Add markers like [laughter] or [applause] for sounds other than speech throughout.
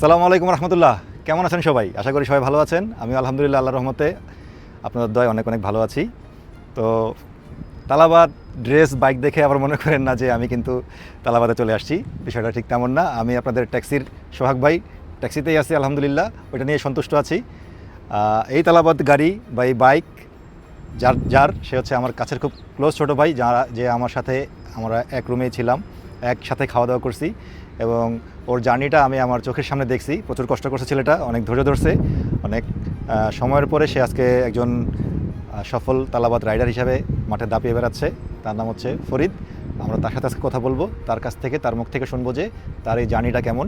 সালামু আলাইকুম রহমতুল্লাহ। কেমন আছেন সবাই? আশা করি সবাই ভালো আছেন। আমি আলহামদুলিল্লাহ আল্লাহ রহমতে আপনাদের দয় অনেক অনেক ভালো আছি। তো তালাবাদ ড্রেস, বাইক দেখে আবার মনে করেন না যে আমি কিন্তু তালাবাদে চলে আসছি। বিষয়টা ঠিক তেমন না। আমি আপনাদের ট্যাক্সির সোহাগ ভাই, ট্যাক্সিতেই আছি আলহামদুলিল্লাহ। ওইটা নিয়ে সন্তুষ্ট আছি। এই তালাবাদ গাড়ি বা এই বাইক, যার যার, সে হচ্ছে আমার কাছের খুব ক্লোজ ছোটো ভাই, যারা, যে আমার সাথে আমরা এক রুমেই ছিলাম, একসাথে খাওয়া দাওয়া করছি। এবং ওর জার্নিটা আমি আমার চোখের সামনে দেখছি। প্রচুর কষ্ট করছে ছেলেটা, অনেক ধৈর্য ধরছে, অনেক সময়ের পরে সে আজকে একজন সফল তালাবাদ রাইডার হিসাবে মাঠে দাপিয়ে বেড়াচ্ছে। তার নাম হচ্ছে ফরিদ। আমরা তার সাথে আজকে কথা বলব। তার কাছ থেকে, তার মুখ থেকে শুনব যে তার এই জার্নিটা কেমন।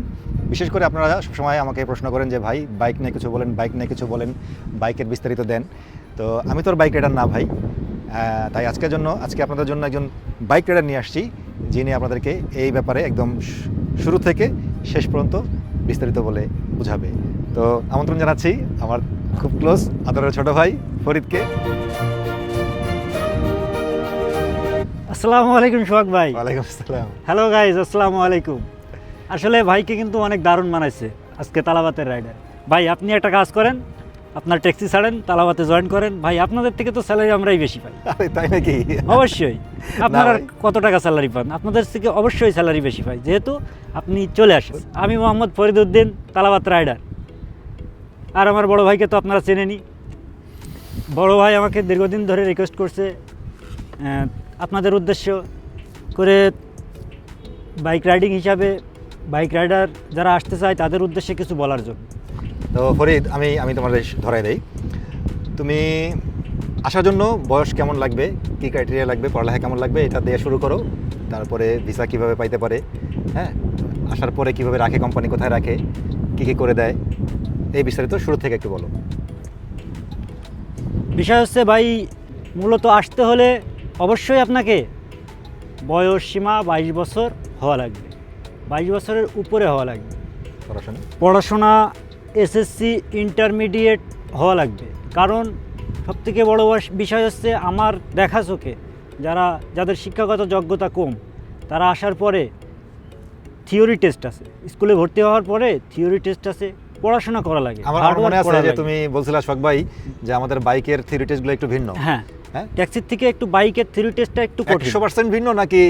বিশেষ করে আপনারা সবসময় আমাকে প্রশ্ন করেন যে, ভাই বাইক নিয়ে কিছু বলেন বাইক নিয়ে কিছু বলেন বাইকের বিস্তারিত দেন। তো আমি তোর বাইক রাইডার না ভাই। তাই আজকের জন্য, আজকে আপনাদের জন্য একজন বাইক রাইডার নিয়ে আসছি, যিনি আপনাদেরকে এই ব্যাপারে একদম শুরু থেকে শেষ পর্যন্ত বিস্তারিত বলে বুঝাবে। তো আমন্ত্রণ জানাচ্ছি আমার খুব ক্লোজ আদরের ছোট ভাই ফরিদকে। আসসালামু আলাইকুম সোহাগ ভাই। ওয়ালাইকুম আসসালাম। হ্যালো গাইজ আসসালামু আলাইকুম। আসলে ভাইকে কিন্তু অনেক দারুণ মানাইছে আজকে তালাবাতের রাইডার ভাই আপনি একটা কাজ করেন আপনার ট্যাক্সি ছাড়েন তালাবাতে জয়েন করেন। ভাই আপনাদের থেকে তো স্যালারি আমরাই বেশি পাই। আরে তাই নাকি? অবশ্যই। আপনারা কত টাকা স্যালারি পান? আপনাদের থেকে অবশ্যই স্যালারি বেশি পাই। যেহেতু আপনি চলে আসেন। আমি মোহাম্মদ ফরিদউদ্দিন তালাবাত রাইডার। আর আমার বড় ভাইকে তো আপনারা চেনেনি বড় ভাই আমাকে দীর্ঘদিন ধরে রিকোয়েস্ট করছে আপনাদের উদ্দেশ্য করে বাইক রাইডিং হিসাবে বাইক রাইডার যারা আসতে চায় তাদের উদ্দেশ্যে কিছু বলার জন্য। তো ফরিদ আমি আমি তোমাদের ধরাই দেই। তুমি আসার জন্য বয়স কেমন লাগবে? কী ক্রাইটেরিয়া লাগবে? পড়ালেখা কেমন লাগবে? এটা দিয়ে শুরু করো। তারপরে ভিসা কীভাবে পাইতে পারে? হ্যাঁ? আসার পরে কীভাবে রাখে কোম্পানি কোথায় রাখে? কী কী করে দেয়? এই বিস্তারিত শুরু থেকে একটু বলো। বিষয় হচ্ছে ভাই মূলত আসতে হলে অবশ্যই আপনাকে বয়স সীমা বাইশ বছর হওয়া লাগবে। বাইশ বছরের উপরে হওয়া লাগবে। পড়াশোনা? পড়াশোনা এসএসসি ইন্টারমিডিয়েট হওয়া লাগবে। কারণ সবথেকে বড় বিষয় হচ্ছে আমার দেখা চোখে যারা যাদের শিক্ষাগত যোগ্যতা কম তারা আসার পরে থিওরি টেস্ট আছে। স্কুলে ভর্তি হওয়ার পরে থিওরি টেস্ট আছে পড়াশোনা করা লাগে আমার মনে আছে যে তুমি বলছিলা শখ ভাই যে আমাদের বাইকের থিওরি টেস্টগুলো একটু ভিন্ন। হ্যাঁ। হ্যাঁ? ট্যাক্সির থেকে একটু বাইকের থিওরি টেস্টটা একটু কঠিন। একশো পার্সেন্ট ভিন্ন নাকি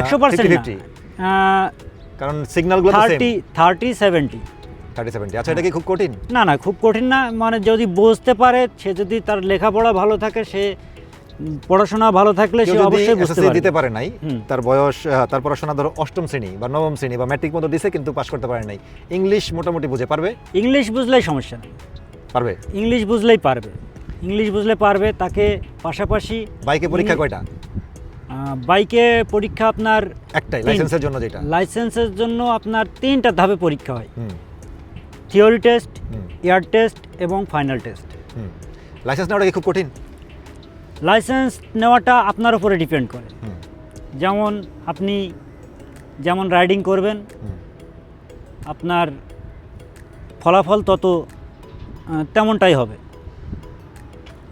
একশো পার্সেন্ট ফিফটি কারণ সিগন্যালগুলো thirty thirty seventy thirty seventy আচ্ছা এটা কি খুব কঠিন? না না খুব কঠিন না। মানে যদি বুঝতে পারে সে যদি তার লেখাপড়া ভালো থাকে সে পড়াশোনা ভালো থাকলে সে অবশ্যই বুঝতে পারে। দিতে পারে নাই। তার বয়স তার পড়াশোনা ধরো অষ্টম শ্রেণি বা নবম শ্রেণি বা ম্যাট্রিক মতো দিছে কিন্তু পাশ করতে পারে নাই। ইংলিশ মোটামুটি বুঝে পারবে? ইংলিশ বুঝলেই সমস্যা নেই। পারবে? ইংলিশ বুঝলেই পারবে। ইংলিশ বুঝলে পারবে তাকে পাশাপাশি বাইকে পরীক্ষা কয়টা? বাইকে পরীক্ষা আপনার একটাই লাইসেন্সের জন্য যেটা। লাইসেন্সের জন্য আপনার তিনটা ধাপে পরীক্ষা হয়। হুম। থিওরি টেস্ট এয়ার টেস্ট এবং ফাইনাল টেস্ট। লাইসেন্স নেওয়াটা কি খুব কঠিন? লাইসেন্স নেওয়াটা আপনার উপরে ডিপেন্ড করে। যেমন আপনি যেমন রাইডিং করবেন আপনার ফলাফল তত তেমনটাই হবে।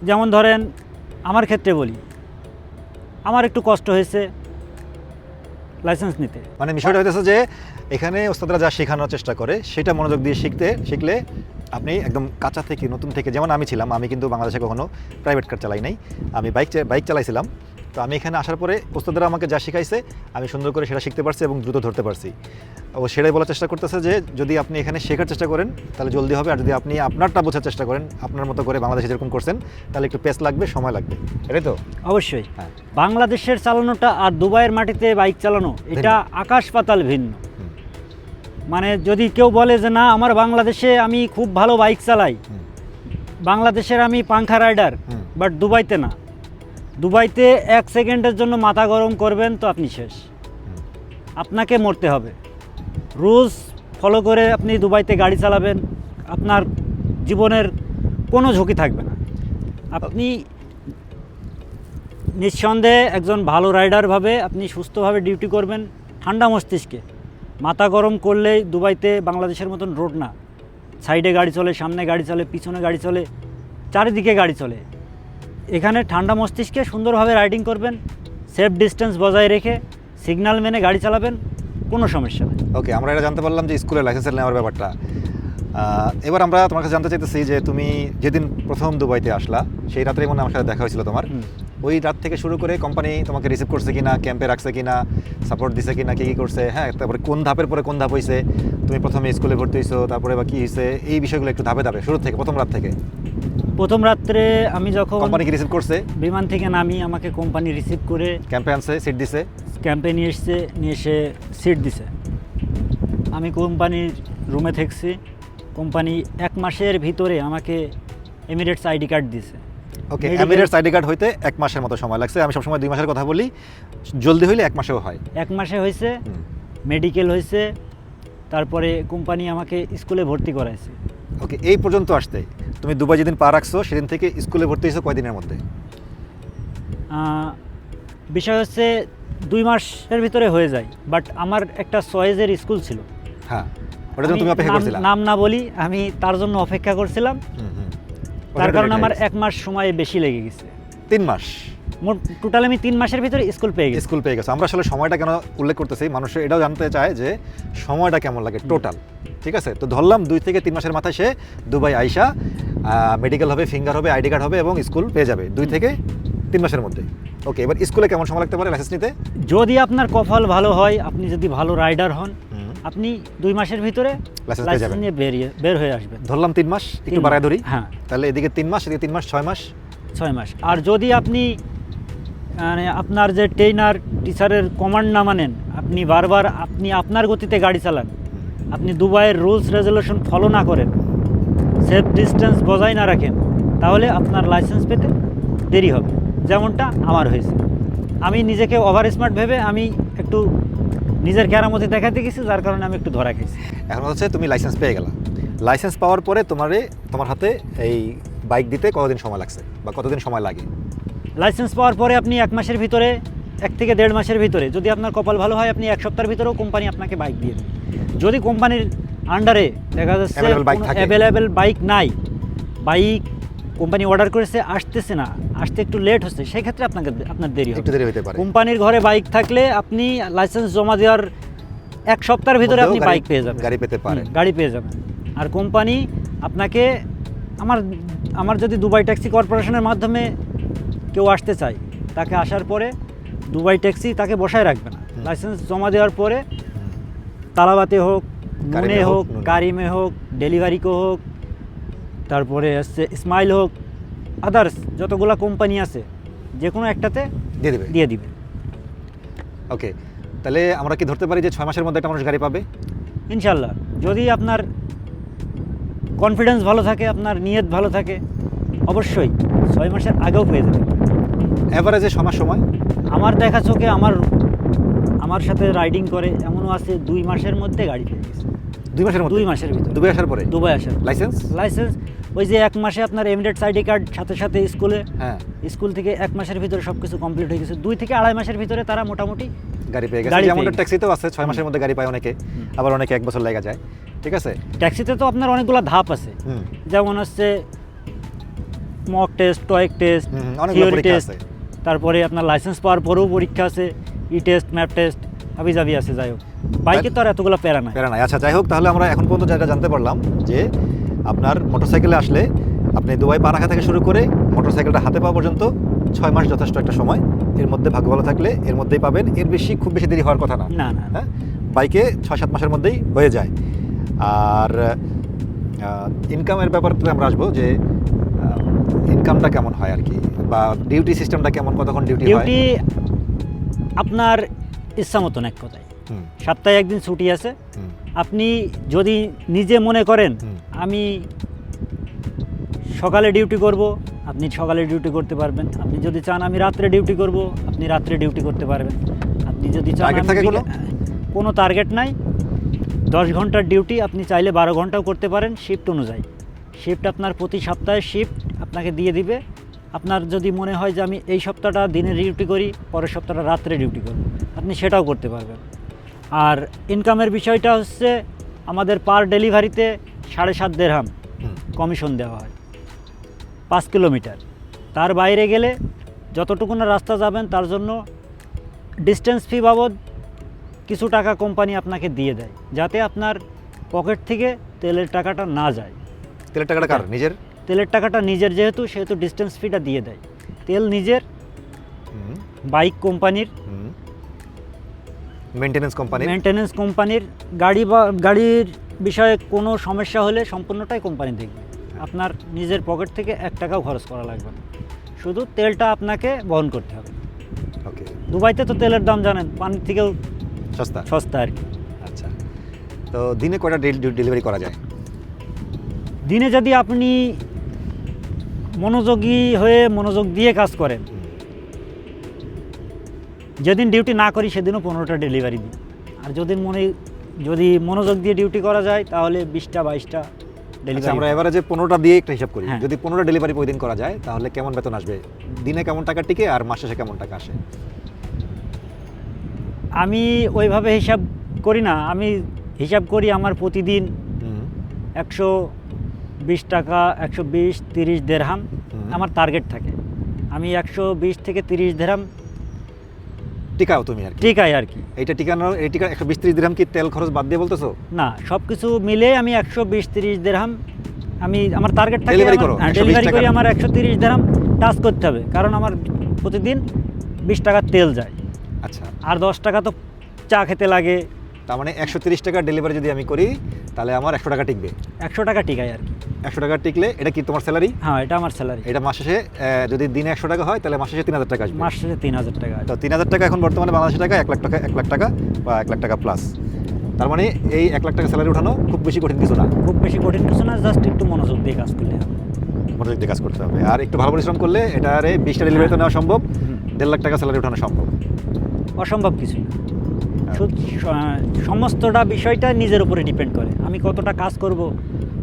যেমন ধরেন আমার ক্ষেত্রে বলি আমার একটু কষ্ট হয়েছে লাইসেন্স নিতে। মানে বিষয়টা হইতেছে যে এখানে ওস্তাদরা যা শেখানোর চেষ্টা করে, সেটা মনোযোগ দিয়ে শিখতে, শিখলে আপনি একদম কাঁচা থেকে, নতুন থেকে, যেমন আমি ছিলাম, আমি কিন্তু বাংলাদেশে কখনো প্রাইভেট কার চালাই নাই। আমি বাইক বাইক চালাইছিলাম। তো আমি এখানে আসার পরে ওস্তাদরা আমাকে যা শিখাইছে আমি সুন্দর করে সেটা শিখতে পারছি এবং দ্রুত ধরতে পারছি। ও সেটাই বলার চেষ্টা করতেছে যে যদি আপনি এখানে শেখার চেষ্টা করেন তাহলে জলদি হবে। আর যদি আপনি আপনারটা বোঝার চেষ্টা করেন আপনার মতো করে বাংলাদেশে যেরকম করছেন তাহলে একটু পেস লাগবে সময় লাগবে। এটাই তো? অবশ্যই। হ্যাঁ। বাংলাদেশের চালানোটা আর দুবাইয়ের মাটিতে বাইক চালানো এটা আকাশ পাতাল ভিন্ন। মানে যদি কেউ বলে যে না আমার বাংলাদেশে আমি খুব ভালো বাইক চালাই। বাংলাদেশের আমি পাংখা রাইডার বাট দুবাইতে না। দুবাইতে এক সেকেন্ডের জন্য মাথা গরম করবেন তো আপনি শেষ। আপনাকে মরতে হবে। রুলস ফলো করে আপনি দুবাইতে গাড়ি চালাবেন, আপনার জীবনের কোনো ঝুঁকি থাকবে না। আপনি নিঃসন্দেহে একজন ভালো রাইডারভাবে আপনি সুস্থভাবে ডিউটি করবেন ঠান্ডা মস্তিষ্কে। মাথা গরম করলেই দুবাইতে বাংলাদেশের মতন রোড না। সাইডে গাড়ি চলে, সামনে গাড়ি চলে, পিছনে গাড়ি চলে, চারিদিকে গাড়ি চলে। এখানে ঠান্ডা মস্তিষ্কে সুন্দরভাবে রাইডিং করবেন সেফ ডিস্টেন্স বজায় রেখে সিগন্যাল মেনে গাড়ি চালাবেন কোনো সমস্যা নেই। ওকে আমরা এটা জানতে পারলাম যে স্কুলের লাইসেন্সের নেওয়ার ব্যাপারটা। এবার আমরা তোমার কাছে জানতে চাইতেছি যে তুমি যেদিন প্রথম দুবাইতে আসলা সেই রাত্রে মনে আমার সাথে দেখা হয়েছিল তোমার। ওই রাত থেকে শুরু করে কোম্পানি তোমাকে রিসিভ করছে কিনা ক্যাম্পে রাখছে কিনা সাপোর্ট দিছে কিনা কি কি করছে হ্যাঁ তারপরে কোন ধাপের পরে কোন ধাপ হয়েছে তুমি প্রথমে স্কুলে ভর্তি হয়েছো তারপরে বা কি হয়েছে এই বিষয়গুলো একটু ধাপে ধাপে শুরু থেকে প্রথম রাত থেকে। প্রথম রাত্রে আমি যখন কোম্পানিকে রিসিভ করছে? বিমান থেকে নামি আমাকে কোম্পানি রিসিভ করে ক্যাম্পে আনছে সিট দিছে? ক্যাম্পে নিয়ে এসছে নিয়ে এসে সিট দিছে। আমি কোম্পানির রুমে থাকছি। কোম্পানি এক মাসের ভিতরে আমাকে এমিরেটস আইডি কার্ড দিছে। ওকে এমিরেটস আইডি কার্ড হইতে এক মাসের মতো সময় লাগছে। আমি সবসময় দুই মাসের কথা বলি জলদি হইলে এক মাসেও হয়। এক মাসে হয়েছে মেডিকেল হয়েছে তারপরে কোম্পানি আমাকে স্কুলে ভর্তি করাইছে। ওকে এই পর্যন্ত আসতে। তুমি দুবাই যেদিন পা রাখছো সেদিন থেকে স্কুলে ভর্তি হয়েছো কয়দিনের মধ্যে? বিষয় হচ্ছে দুই মাসের ভিতরে হয়ে যায় বাট আমার একটা চয়েজের স্কুল ছিল। হ্যাঁ ওটা তুমি অপেক্ষা নাম- করছিলা? নাম না বলি আমি তার জন্য অপেক্ষা করছিলাম। তার কারণে আমার এক মাস সময় বেশি লেগে গেছে। তিন মাস? মোট টোটাল আমি তিন মাসের ভিতরে স্কুল পেয়ে গেছি। স্কুল পেয়ে গেছে। আমরা আসলে সময়টা কেন উল্লেখ করতেছি? মানুষের এটাও জানতে চায় যে সময়টা কেমন লাগে টোটাল ঠিক আছে? তো ধরলাম দুই থেকে তিন মাসের মাথায় সে দুবাই আইসা মেডিকেল হবে ফিঙ্গার হবে আইডি কার্ড হবে এবং স্কুল পেয়ে যাবে দুই থেকে তিন মাসের মধ্যে। ওকে এবার স্কুলে কেমন সময় লাগতে পারে লাইসেন্স নিতে? যদি আপনার কফল ভালো হয় আপনি যদি ভালো রাইডার হন আপনি দুই মাসের ভিতরে লাইসেন্স নিয়ে বেরিয়ে বের হয়ে আসবেন। ধরলাম তিন মাস একটু বাড়ায় ধরি। হ্যাঁ। তাহলে এদিকে তিন মাস এদিকে তিন মাস ছয় মাস? ছয় মাস। আর যদি আপনি মানে আপনার যে ট্রেনার টিচারের কমান্ড না মানেন, আপনি বারবার, আপনি আপনার গতিতে গাড়ি চালান। আপনি দুবাইয়ের রুলস রেজুলেশন ফলো না করেন। সেফ ডিস্টেন্স বজায় না রাখেন। তাহলে আপনার লাইসেন্স পেতে দেরি হবে। যেমনটা আমার হয়েছে। আমি নিজেকে ওভার স্মার্ট ভেবে আমি একটু নিজের কেরামতি দেখাতে গেছি, যার কারণে আমি একটু ধরা খেয়েছি এখন হচ্ছে তুমি লাইসেন্স পেয়ে গেলা। লাইসেন্স পাওয়ার পরে তোমারে, তোমার হাতে এই বাইক দিতে কতদিন সময় লাগছে বা কতদিন সময় লাগে? লাইসেন্স পাওয়ার পরে আপনি এক মাসের ভিতরে এক থেকে দেড় মাসের ভিতরে যদি আপনার কপাল ভালো হয় আপনি এক সপ্তাহের ভিতরেও কোম্পানি আপনাকে বাইক দিয়ে দেবে। যদি কোম্পানির আন্ডারে দেখা যাচ্ছে। অ্যাভেলেবেল বাইক নাই বাইক কোম্পানি অর্ডার করেছে আসতেছে না আসতে একটু লেট হচ্ছে সেই ক্ষেত্রে আপনাকে আপনার দেরি হবে। একটু দেরি হতে পারে। কোম্পানির ঘরে বাইক থাকলে আপনি লাইসেন্স জমা দেওয়ার এক সপ্তাহের ভিতরে আপনি বাইক পেয়ে যাবেন। গাড়ি পেতে পারেন। গাড়ি পেয়ে যাবেন। আর কোম্পানি আপনাকে আমার আমার যদি দুবাই ট্যাক্সি কর্পোরেশনের মাধ্যমে কেউ আসতে চায় তাকে আসার পরে দুবাই ট্যাক্সি তাকে বসায় রাখবে না। লাইসেন্স জমা দেওয়ার পরে তালাবাতে হোক কারিমে হোক। কারিমে হোক ডেলিভারিকো হোক তারপরে হচ্ছে স্মাইল হোক আদার্স যতগুলা কোম্পানি আছে যে কোনো একটাতে দিয়ে দেবে। দিয়ে দিবে। ওকে তাহলে আমরা কি ধরতে পারি যে ছয় মাসের মধ্যে একটা মানুষ গাড়ি পাবে? ইনশাল্লাহ। যদি আপনার কনফিডেন্স ভালো থাকে আপনার নিয়ত ভালো থাকে অবশ্যই ছয় মাসের আগেও পেয়ে যাবে অ্যাভারেজে মাস সময়? আমার দেখা চোখে আমার আমার সাথে রাইডিং করে এমনও আছে দুই মাসের মধ্যে গাড়ি পেয়ে গেছে দুই মাসের মধ্যে? দুই মাসের ভিতরে। দুবাই আসার পরে? দুবাই আসার লাইসেন্স লাইসেন্স ওই যে এক মাসে আপনার এমিরেটস আইডি কার্ড সাথে সাথে স্কুলে। হ্যাঁ। স্কুল থেকে এক মাসের ভিতরে সব কিছু কমপ্লিট হয়ে গেছে। দুই থেকে আড়াই মাসের ভিতরে তারা মোটামুটি গাড়ি পেয়ে গেছে। গাড়ি যেমন ট্যাক্সিতেও আছে ছয় মাসের মধ্যে গাড়ি পায় অনেকে। আবার অনেকে এক বছর লেগে যায়। ঠিক আছে? ট্যাক্সিতে তো আপনার অনেকগুলো ধাপ আছে। যেমন হচ্ছে মক টেস্ট টয়েক টেস্ট থিওরি টেস্ট তারপরে আপনার লাইসেন্স পাওয়ার পরেও পরীক্ষা আছে ই টেস্ট ম্যাপ টেস্ট হাবি জাবি আছে যাই হোক। বাইকে তো আর এতগুলো প্যারা নাই। প্যারা নাই। আচ্ছা যাই হোক তাহলে আমরা এখন পর্যন্ত যেটা জানতে পারলাম যে আপনার মোটরসাইকেলে আসলে আপনি দুবাই পা রাখা থেকে শুরু করে মোটরসাইকেলটা হাতে পাওয়া পর্যন্ত ছয় মাস যথেষ্ট একটা সময়। এর মধ্যে ভাগ্য ভালো থাকলে এর মধ্যেই পাবেন। এর বেশি খুব বেশি দেরি হওয়ার কথা না। না না। হ্যাঁ? বাইকে ছয় সাত মাসের মধ্যেই হয়ে যায়। আর ইনকামের ব্যাপারটাতে আমরা আসব যে ইনকামটা কেমন হয় আর কি? বা ডিউটি সিস্টেমটা কেমন? কতক্ষণ ডিউটি হয়? ডিউটি আপনার ইচ্ছা মতন এক কথায়। সপ্তাহে একদিন ছুটি আছে। আপনি যদি নিজে মনে করেন আমি সকালে ডিউটি করব আপনি সকালে ডিউটি করতে পারবেন। আপনি যদি চান আমি রাত্রে ডিউটি করব আপনি রাত্রে ডিউটি করতে পারবেন। আপনি যদি চান কোনো? টার্গেট নাই। দশ ঘণ্টার ডিউটি আপনি চাইলে বারো ঘন্টাও করতে পারেন। শিফট অনুযায়ী। শিফট আপনার প্রতি সপ্তাহে শিফট আপনাকে দিয়ে দিবে। আপনার যদি মনে হয় যে আমি এই সপ্তাহটা দিনে ডিউটি করি পরের সপ্তাহটা রাত্রে ডিউটি করব। আপনি সেটাও করতে পারবেন। আর ইনকামের বিষয়টা হচ্ছে আমাদের পার ডেলিভারিতে সাড়ে সাত দেড়হাম হুম। কমিশন দেওয়া হয়। পাঁচ কিলোমিটার তার বাইরে গেলে যতটুকু না রাস্তা যাবেন তার জন্য ডিস্টেন্স ফি বাবদ কিছু টাকা কোম্পানি আপনাকে দিয়ে দেয়। যাতে আপনার পকেট থেকে তেলের টাকাটা না যায়। তেলের টাকাটা কার? নিজের? তেলের টাকাটা নিজের যেহেতু সেহেতু ডিস্টেন্স ফিটা দিয়ে দেয়। তেল নিজের বাইক কোম্পানির। মেনটেনেন্স কোম্পানি মেনটেনেন্স কোম্পানির গাড়ি বা গাড়ির বিষয়ে কোনো সমস্যা হলে সম্পূর্ণটাই কোম্পানি দেখবে। আপনার নিজের পকেট থেকে এক টাকাও খরচ করা লাগবে না। শুধু তেলটা আপনাকে বহন করতে হবে। ওকে দুবাইতে তো তেলের দাম জানেন পানির থেকেও সস্তা? সস্তা আর কি। আচ্ছা। তো দিনে কয়টা ডেলিভারি করা যায়? দিনে যদি আপনি মনোযোগী হয়ে মনোযোগ দিয়ে কাজ করেন। যেদিন ডিউটি না করি সেদিনও পনেরোটা ডেলিভারি দিই। আর যদি মনে যদি মনোযোগ দিয়ে ডিউটি করা যায় তাহলে বিশটা বাইশটা আচ্ছা, ডেলিভারি আমরা এবারে যে পনেরোটা দিয়ে একটা হিসাব করি। হ্যাঁ। যদি পনেরোটা ডেলিভারি প্রতিদিন করা যায় তাহলে কেমন বেতন আসবে? দিনে কেমন টাকা টিকে আর মাস শেষে কেমন টাকা আসে? আমি ওইভাবে হিসাব করি না। আমি হিসাব করি আমার প্রতিদিন একশো বিশ টাকা একশো বিশ তিরিশ দেড়হাম আমার টার্গেট থাকে। আমি একশো বিশ থেকে তিরিশ দেড়হাম টিকাও তুমি আর টিকাই আর কি। এইটা টিকানোর এই টিকা একশো বিশ ত্রিশ দিরাম কি তেল খরচ বাদ দিয়ে বলতেছো? না সব কিছু মিলে আমি একশো বিশ তিরিশ দেড়হাম আমি আমার টার্গেট থাকে Delivery করো, 120 ডেলিভারি করি আমার একশো তিরিশ দেড়হাম টাচ করতে হবে কারণ আমার প্রতিদিন বিশ টাকার তেল যায়। আচ্ছা। আর দশ টাকা তো চা খেতে লাগে তার মানে একশো তিরিশ টাকার ডেলিভারি যদি আমি করি তাহলে আমার একশো টাকা টিকবে। একশো টাকা টিকাই আর কি। একশো টাকা টিকলে এটা কি তোমার স্যালারি হ্যাঁ এটা আমার স্যালারি এটা মাস শেষে যদি দিনে একশো টাকা হয় তাহলে মাস শেষে তিন হাজার টাকা আসবে। মাস শেষে তিন হাজার টাকা তো তিন হাজার টাকা এখন বর্তমানে বাংলাদেশের টাকা এক লাখ টাকা এক লাখ টাকা বা এক লাখ টাকা প্লাস তার মানে এই এক লাখ টাকা স্যালারি উঠানো খুব বেশি কঠিন কিছু না। খুব বেশি কঠিন কিছু না জাস্ট একটু মনোযোগ দিয়ে কাজ করলে মনোযোগ দিয়ে কাজ করতে হবে। আর একটু ভালো পরিশ্রম করলে এটারে বিশটা ডেলিভারি তো নেওয়া সম্ভব দেড় লাখ টাকা স্যালারি ওঠানো সম্ভব। অসম্ভব কিছুই না। সমস্তটা বিষয়টা নিজের উপরে ডিপেন্ড করে। আমি কতটা কাজ করব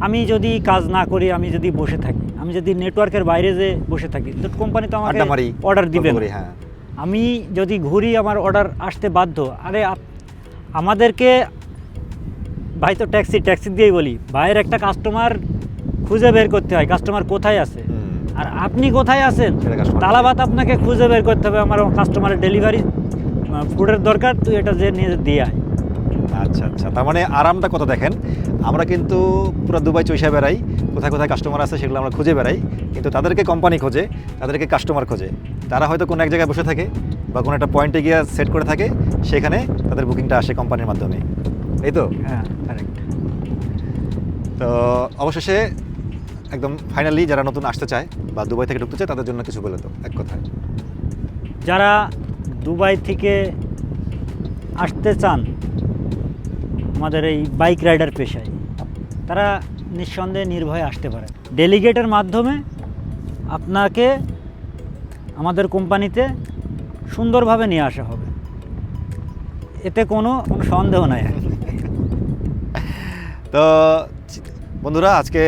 আমি যদি কাজ না করি আমি যদি বসে থাকি আমি যদি নেটওয়ার্কের বাইরে যে বসে থাকি তো কোম্পানি তো আমাকে অর্ডার দিবে হ্যাঁ। আমি যদি ঘুরি আমার অর্ডার আসতে বাধ্য আরে আমাদেরকে ভাই তো ট্যাক্সি ট্যাক্সি দিয়েই বলি ভাইয়ের একটা কাস্টমার খুঁজে বের করতে হয় কাস্টমার কোথায় আছে? আর আপনি কোথায় আছেন? তালাবাত আপনাকে খুঁজে বের করতে হবে আমার কাস্টমারের ডেলিভারি ফুডের দরকার তুই এটা যে নিয়ে দিয়ে আয়। আচ্ছা আচ্ছা। তার মানে আরামটা কত দেখেন? আমরা কিন্তু পুরো দুবাই চৈসা বেড়াই। কোথায় কোথায় কাস্টমার আছে সেগুলো আমরা খুঁজে বেড়াই। কিন্তু তাদেরকে কোম্পানি খোঁজে তাদেরকে কাস্টমার খোঁজে। তারা হয়তো কোনো এক জায়গায় বসে থাকে বা কোনো একটা পয়েন্টে গিয়ে সেট করে থাকে সেখানে তাদের বুকিংটা আসে কোম্পানির মাধ্যমে। এই তো? হ্যাঁ কারেক্ট তো অবশেষে একদম ফাইনালি যারা নতুন আসতে চায় বা দুবাই থেকে ঢুকতে চায় তাদের জন্য কিছু বলে তো এক কথায়। যারা দুবাই থেকে আসতে চান আমাদের এই বাইক রাইডার পেশায়, তারা নিঃসন্দেহে নির্ভয়ে আসতে পারে ডেলিগেটের মাধ্যমে আপনাকে আমাদের কোম্পানিতে সুন্দরভাবে নিয়ে আসা হবে এতে কোনো সন্দেহ নাই। [laughs] তো বন্ধুরা, আজকে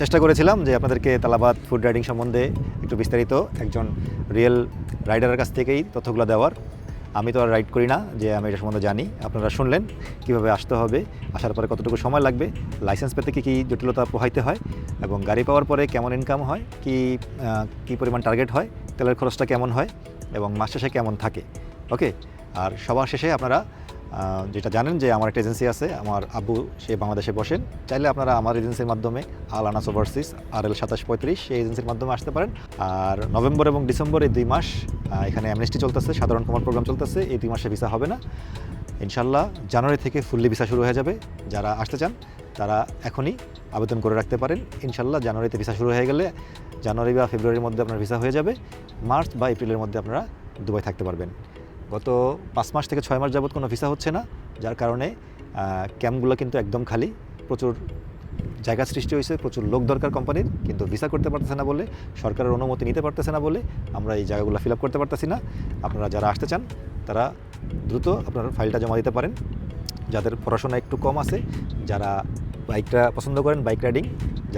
চেষ্টা করেছিলাম যে আপনাদেরকে তালাবাদ ফুড রাইডিং সম্বন্ধে একটু বিস্তারিত একজন রিয়েল রাইডারের কাছ থেকেই তথ্যগুলো দেওয়ার। আমি তো আর রাইড করি না, যে আমি এটা সম্বন্ধে জানি। আপনারা শুনলেন কীভাবে আসতে হবে, আসার পরে কতটুকু সময় লাগবে, লাইসেন্স পেতে কী কী জটিলতা পোহাইতে হয়, এবং গাড়ি পাওয়ার পরে কেমন ইনকাম হয়, কি কি পরিমাণ টার্গেট হয়, তেলের খরচটা কেমন হয়, এবং মাস শেষে কেমন থাকে। ওকে আর সবার শেষে আপনারা যেটা জানেন যে আমার একটা এজেন্সি আছে, আমার আব্বু সে বাংলাদেশে বসেন। চাইলে আপনারা আমার এজেন্সির মাধ্যমে আল আনাস ওভারসিস আর এল সাতাশ পঁয়ত্রিশ, সেই এজেন্সির মাধ্যমে আসতে পারেন। আর নভেম্বর এবং ডিসেম্বর এই দুই মাস এখানে অ্যামনেস্টি চলতেছে, সাধারণ কমার প্রোগ্রাম চলতেছে, এই দুই মাসে ভিসা হবে না। ইনশাল্লাহ জানুয়ারি থেকে ফুললি ভিসা শুরু হয়ে যাবে। যারা আসতে চান, তারা এখনই আবেদন করে রাখতে পারেন। ইনশাল্লাহ জানুয়ারিতে ভিসা শুরু হয়ে গেলে জানুয়ারি বা ফেব্রুয়ারির মধ্যে আপনার ভিসা হয়ে যাবে। মার্চ বা এপ্রিলের মধ্যে আপনারা দুবাই থাকতে পারবেন। গত পাঁচ মাস থেকে ছয় মাস যাবত কোনো ভিসা হচ্ছে না, যার কারণে ক্যাম্পগুলো কিন্তু একদম খালি। প্রচুর জায়গা সৃষ্টি হয়েছে, প্রচুর লোক দরকার কোম্পানির কিন্তু ভিসা করতে পারতেছে না বলে, সরকারের অনুমতি নিতে পারতেছে না বলে আমরা এই জায়গাগুলো ফিল আপ করতে পারতেছি না। আপনারা যারা আসতে চান, তারা দ্রুত আপনার ফাইলটা জমা দিতে পারেন। যাদের পড়াশোনা একটু কম আছে, যারা বাইকটা পছন্দ করেন বাইক রাইডিং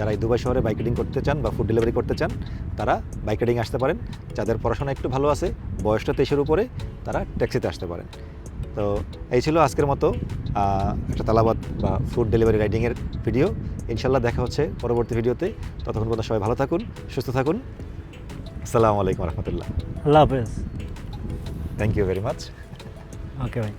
যারা এই দুবাই শহরে বাইক রাইডিং করতে চান বা ফুড ডেলিভারি করতে চান তারা বাইক রাইডিং আসতে পারেন। যাদের পড়াশোনা একটু ভালো আছে বয়সটা তেইশের উপরে তারা ট্যাক্সিতে আসতে পারেন। তো এই ছিল আজকের মতো একটা তালাবাদ বা ফুড ডেলিভারি রাইডিংয়ের ভিডিও ইনশাল্লাহ দেখা হচ্ছে পরবর্তী ভিডিওতে ততক্ষণ পর্যন্ত সবাই ভালো থাকুন সুস্থ থাকুন। আসসালামু আলাইকুম রহমতুল্লাহ। আল্লাহ হাফেজ। Thank you very much okay ভাই